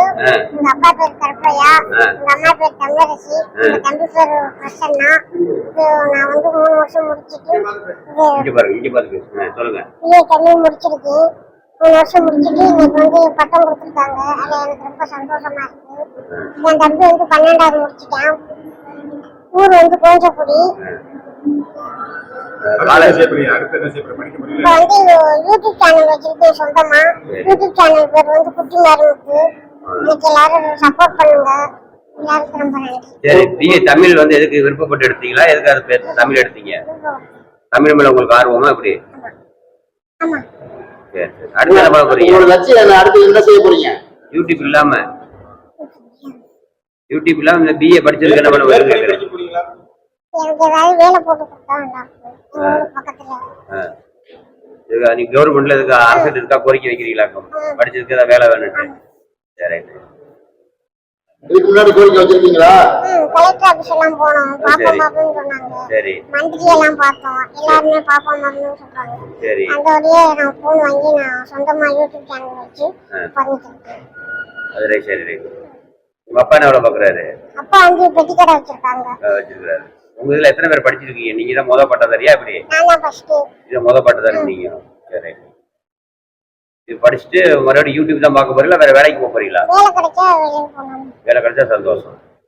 எங்க அப்பா பேர் கருப்பையா. எங்க அம்மா பேர் தமிழரசி எங்க தம்பி பேர் நான் வந்து மூணு வருஷம் முடிச்சிட்டு இங்க முடிச்சிருக்கு மூணு வருஷம் முடிச்சுட்டு இன்னைக்கு வந்து பட்டம் கொடுத்துருக்காங்க. அது எனக்கு ரொம்ப சந்தோஷமா இருக்கு. என் தம்பி வந்து பன்னெண்டாவது முடிச்சிட்டான். ஊர் வந்து கோஞ்சக்குடி. இப்போ வந்து யூடியூப் சேனல் வச்சிருக்கேன் சொந்தமா. யூடியூப் சேனல் பேர் வந்து குட்டி மருந்து இன்னைக்கு எல்லாரும் சப்போர்ட் பண்ணுங்க. எல்லாருக்கும் ரொம்ப நன்றி சரி பிஏ தமிழ் வந்து எதுக்கு விருப்பப்பட்டு எடுத்தீங்களா? எதுக்கு அது பேர் தமிழ் எடுத்தீங்க? தமிழ் மேல உங்களுக்கு ஆர்வமா எப்படி? ஆமா. சரி சரி. அடுத்து என்ன பண்ண போறீங்க? உங்களோட லட்சியம் என்ன? அடுத்து என்ன செய்ய போறீங்க? யூடியூப் இல்லாம. யூடியூப் இல்லாம. இந்த பிஏ படிச்சதுக்கு என்ன பண்ண போறீங்க? படிக்க கேக்குறேன். போறீங்களா? எனக்கு ஏதாவது வேலை போட்டு கொடுத்தா நல்லா இருக்கும். எங்க ஊர் பக்கத்துல. ஆ. இதுக்கு நீங்க கவர்மெண்ட்ல இதுக்கு அரசு இருக்கா கோரிக்கை வைக்கிறீங்களா படிச்சதுக்கு ஏதாவது வேலை வேணும்னு சரி ரைட் இதுக்கு முன்னாடி கோரிக்கை வச்சிருக்கீங்களா? ம் கலெக்டர் ஆபீஸ் எல்லாம் போனோம். பாப்போம் சரி. பாப்போம்னு சொன்னாங்க. சரி. மந்திரி எல்லாம் பார்த்தோம். எல்லாருமே பாப்போம் பாப்போம்னு சொல்றாங்க. சரி. அந்த வழியே நான் போன் வாங்கி நான் சொந்தமா யூடியூப் சேனல் வச்சு ஆ. பண்ணிட்டு இருக்கேன் அது ரைட் சரி ரைட் உங்க அப்பா என்ன பாக்குறாரு அப்பா வந்து பெட்டி கடை வச்சிருக்காங்க வச்சிருக்காரு உங்க இதுல எத்தனை பேர் படிச்சிருக்கீங்க? நீங்க தான் முத பட்டதாரியா இப்படி நான் தான் ஃபர்ஸ்ட் இது முத பட்டதாரி நீங்க. சரி ரைட் இது படிச்சுட்டு மறுபடியும் யூடியூப் தான் பார்க்க போறீங்களா? வேற வேலைக்கு போக போறீங்களா? கிடைச்சா வேலை கிடைச்சா சந்தோஷம்.